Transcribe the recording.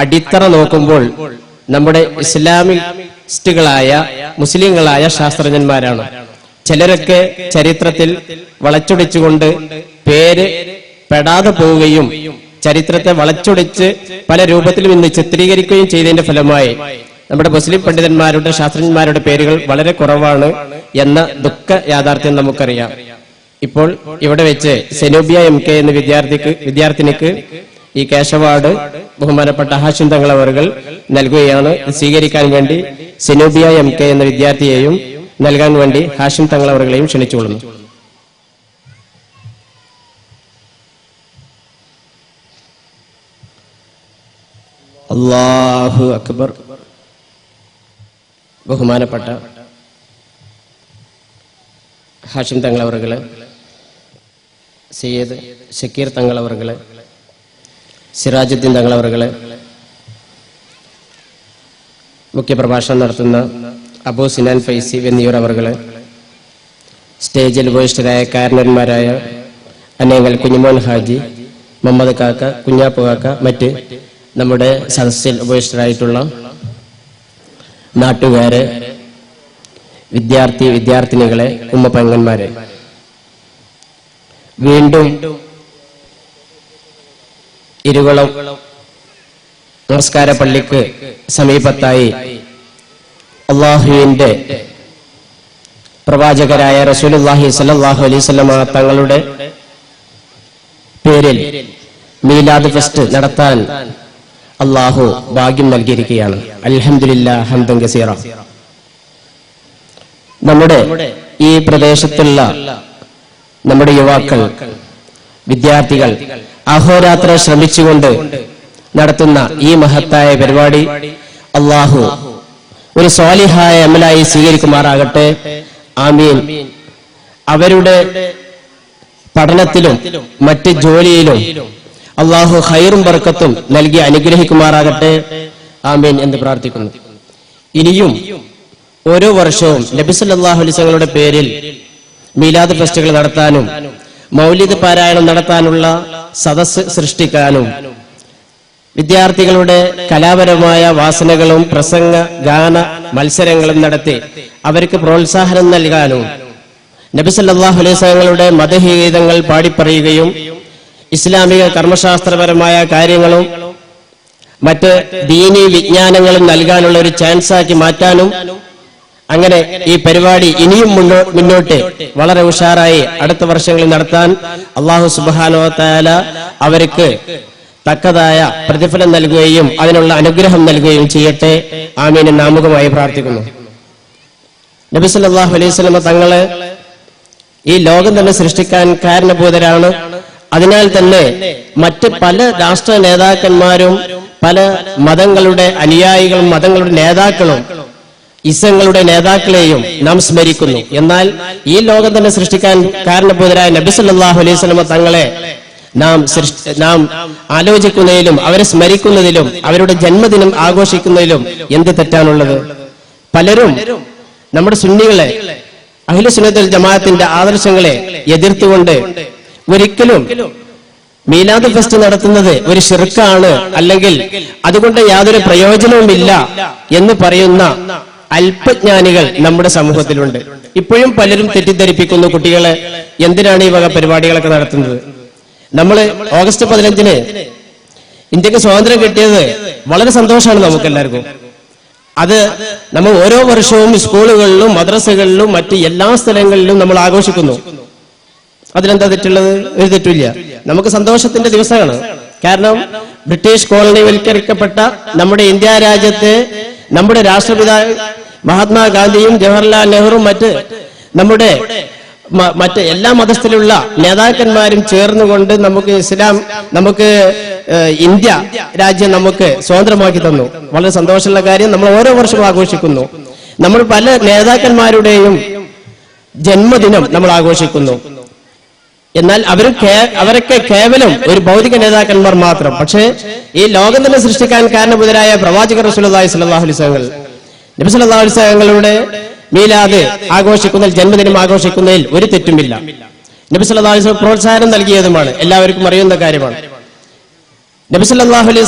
അടിത്തറ നോക്കുമ്പോൾ നമ്മുടെ ഇസ്ലാമിസ്റ്റുകളായ മുസ്ലിങ്ങളായ ശാസ്ത്രജ്ഞന്മാരാണ്. ചിലരൊക്കെ ചരിത്രത്തിൽ വളച്ചൊടിച്ചുകൊണ്ട് പേര് പെടാതെ പോവുകയും ചരിത്രത്തെ വളച്ചൊടിച്ച് പല രൂപത്തിലും ഇന്ന് ചിത്രീകരിക്കുകയും ചെയ്തതിന്റെ ഫലമായി നമ്മുടെ മുസ്ലിം പണ്ഡിതന്മാരുടെ ശാസ്ത്രജ്ഞന്മാരുടെ പേരുകൾ വളരെ കുറവാണ് എന്ന ദുഃഖ യാഥാർത്ഥ്യം നമുക്കറിയാം. ഇപ്പോൾ ഇവിടെ വെച്ച് സെനോബിയ എം കെ എന്ന വിദ്യാർത്ഥിക്ക് വിദ്യാർത്ഥിനിക്ക് ഈ ക്യാഷ് അവാർഡ് ബഹുമാനപ്പെട്ട ഹാഷിം തങ്ങൾ അവർകൾ നൽകുകയാണ് സ്വീകരിക്കാൻ വേണ്ടി സിനോബിയ എം കെ എന്ന വിദ്യാർത്ഥിയെയും നൽകാൻ വേണ്ടി ഹാഷിം തങ്ങൾ അവർകളെയും ക്ഷണിച്ചുകൊള്ളുന്നു. അള്ളാഹു അക്ബർ. ബഹുമാനപ്പെട്ട ഹാഷിം തങ്ങൾ അവർകൾ സയ്യദ് ഷക്കീർ തങ്ങൾ അവർകൾ സിറാജുദ്ദീൻ തങ്ങളവറുകൾ മുഖ്യപ്രഭാഷണം നടത്തുന്ന അബു സിനാൻ ഫൈസി എന്നിവർ സ്റ്റേജിൽ ഉപവിഷ്ടരായ കാരണന്മാരായ അനേകൽ കുഞ്ഞുമോൻ ഹാജി മുഹമ്മദ് കാക്ക കുഞ്ഞാപ്പു കാക്ക മറ്റ് നമ്മുടെ സദസ്സിൽ ഉപവിഷ്ടരായിട്ടുള്ള നാട്ടുകാര് വിദ്യാർത്ഥി വിദ്യാർത്ഥിനികളെ ഉമ്മ വീണ്ടും ഇരുകുളം നമസ്കാര പള്ളിക്ക് സമീപത്തായി അള്ളാഹുവിന്റെ പ്രവാചകരായ റസൂലുല്ലാഹി സല്ലാഹു അലൈഹി വസല്ലമ തങ്ങളുടെ പേരിൽ മീലാദ് ഫെസ്റ്റ് നടത്താൻ അള്ളാഹു ഭാഗ്യം നൽകിയിരിക്കുകയാണ്. അൽഹംദുലില്ലാ ഹംദൻ നമ്മുടെ ഈ പ്രദേശത്തുള്ള നമ്മുടെ യുവാക്കൾ വിദ്യാർത്ഥികൾ അഹോരാത്രം ശ്രമിച്ചുകൊണ്ട് നടത്തുന്ന ഈ മഹത്തായ പരിപാടി അള്ളാഹു ഒരു സ്വാലിഹായ അമലായി സ്വീകരിക്കുമാറാകട്ടെ. ആമീൻ. അവരുടെ പഠനത്തിലും മറ്റ് ജോലിയിലും അള്ളാഹു ഹൈറും ബർക്കത്തും നൽകി അനുഗ്രഹിക്കുമാറാകട്ടെ. ആമീൻ എന്ന് പ്രാർത്ഥിക്കുന്നു. ഇനിയും ഓരോ വർഷവും നബിസല്ലാഹു അലിസങ്ങളുടെ പേരിൽ മീലാദ് ഫെസ്റ്റുകൾ നടത്താനും മൗലിദ് പാരായണം നടത്താനുള്ള സദസ് സൃഷ്ടിക്കാനും വിദ്യാർത്ഥികളുടെ കലാപരമായ വാസനകളും പ്രസംഗ ഗാന മത്സരങ്ങളും നടത്തി അവർക്ക് പ്രോത്സാഹനം നൽകാനും നബിസല്ലാഹു അലൈസങ്ങളുടെ മതഹീതങ്ങൾ പാടിപ്പറയുകയും ഇസ്ലാമിക കർമ്മശാസ്ത്രപരമായ കാര്യങ്ങളും മറ്റ് ദീനി വിജ്ഞാനങ്ങളും നൽകാനുള്ള ഒരു ചാൻസാക്കി മാറ്റാനും അങ്ങനെ ഈ പരിപാടി ഇനിയും മുന്നോട്ട് വളരെ ഉഷാറായി അടുത്ത വർഷങ്ങളിൽ നടത്താൻ അള്ളാഹു സുബാനോത്തായാല അവർക്ക് തക്കതായ പ്രതിഫലം നൽകുകയും അതിനുള്ള അനുഗ്രഹം നൽകുകയും ചെയ്യട്ടെ. ആമീനെ നാമുഖമായി പ്രാർത്ഥിക്കുന്നു. നബി സല്ലല്ലാഹു അലൈഹി സ്വലമ തങ്ങൾ ഈ ലോകം തന്നെ സൃഷ്ടിക്കാൻ കാരണഭൂതരാണ് അതിനാൽ തന്നെ മറ്റ് പല രാഷ്ട്ര നേതാക്കന്മാരും പല മതങ്ങളുടെ അനുയായികളും മതങ്ങളുടെ നേതാക്കളും ഇസങ്ങളുടെ നേതാക്കളെയും നാം സ്മരിക്കുന്നു. എന്നാൽ ഈ ലോകം തന്നെ സൃഷ്ടിക്കാൻ കാരണപൂതരായ നബി സല്ലല്ലാഹു അലൈഹി സ്വലമ തങ്ങളെ നാം സൃഷ്ടി നാം ആലോചിക്കുന്നതിലും അവരെ സ്മരിക്കുന്നതിലും അവരുടെ ജന്മദിനം ആഘോഷിക്കുന്നതിലും എന്ത് തെറ്റാണുള്ളത്? പലരും നമ്മുടെ സുന്നികളെ അഖിലുസുന്നത്തുൽ ജമാഅത്തിന്റെ ആദർശങ്ങളെ എതിർത്തുകൊണ്ട് ഒരിക്കലും മീലാദ് ഫെസ്റ്റ് നടത്തുന്നത് ഒരു ഷിർക്കാണ് അല്ലെങ്കിൽ അതുകൊണ്ട് യാതൊരു പ്രയോജനവുമില്ല എന്ന് പറയുന്ന അല്പജ്ഞാനികൾ നമ്മുടെ സമൂഹത്തിലുണ്ട്. ഇപ്പോഴും പലരും തെറ്റിദ്ധരിപ്പിക്കുന്നു കുട്ടികളെ എന്തിനാണ് ഈ വക പരിപാടികളൊക്കെ നടത്തുന്നത്? നമ്മൾ ഓഗസ്റ്റ് പതിനഞ്ചിന് ഇന്ത്യയ്ക്ക് സ്വാതന്ത്ര്യം കിട്ടിയത് വളരെ സന്തോഷമാണ് നമുക്ക് എല്ലാവർക്കും അത് നമ്മൾ ഓരോ വർഷവും സ്കൂളുകളിലും മദ്രസകളിലും മറ്റ് എല്ലാ സ്ഥലങ്ങളിലും നമ്മൾ ആഘോഷിക്കുന്നു. അതിനെന്താ തെറ്റുള്ളത്? ഒരു തെറ്റില്ല നമുക്ക് സന്തോഷത്തിന്റെ ദിവസമാണ്. കാരണം ബ്രിട്ടീഷ് കോളനിവൽക്കരിക്കപ്പെട്ട നമ്മുടെ ഇന്ത്യ രാജ്യത്തെ നമ്മുടെ രാഷ്ട്രപിതാവ് മഹാത്മാഗാന്ധിയും ജവഹർലാൽ നെഹ്റുവും മറ്റ് നമ്മുടെ മറ്റ് എല്ലാ മതസ്ഥിലുള്ള നേതാക്കന്മാരും ചേർന്നുകൊണ്ട് നമുക്ക് ഇസ്ലാം നമുക്ക് ഇന്ത്യ രാജ്യം നമുക്ക് സ്വതന്ത്രമാക്കി തന്നു. വളരെ സന്തോഷമുള്ള കാര്യം. നമ്മൾ ഓരോ വർഷവും ആഘോഷിക്കുന്നു. നമ്മൾ പല നേതാക്കന്മാരുടെയും ജന്മദിനം നമ്മൾ ആഘോഷിക്കുന്നു. എന്നാൽ അവർ അവരൊക്കെ കേവലം ഒരു ഭൗതിക നേതാക്കന്മാർ മാത്രം. പക്ഷേ ഈ ലോകം തന്നെ സൃഷ്ടിക്കാൻ കാരണബുധരായ പ്രവാചകർ സ്വല്ലല്ലാഹു അലൈഹി വസല്ലം നബി സല്ലല്ലാഹു അലൈഹി വസല്ലങ്ങളുടെ മീലാദ് ആഘോഷിക്കുന്നതിൽ ജന്മദിനം ആഘോഷിക്കുന്നതിൽ ഒരു തെറ്റുമില്ല. നബി വസല്ലം പ്രോത്സാഹനം നൽകിയതുമാണ്. എല്ലാവർക്കും അറിയുന്ന കാര്യമാണ്. നബി സല്ലല്ലാഹു അലൈഹി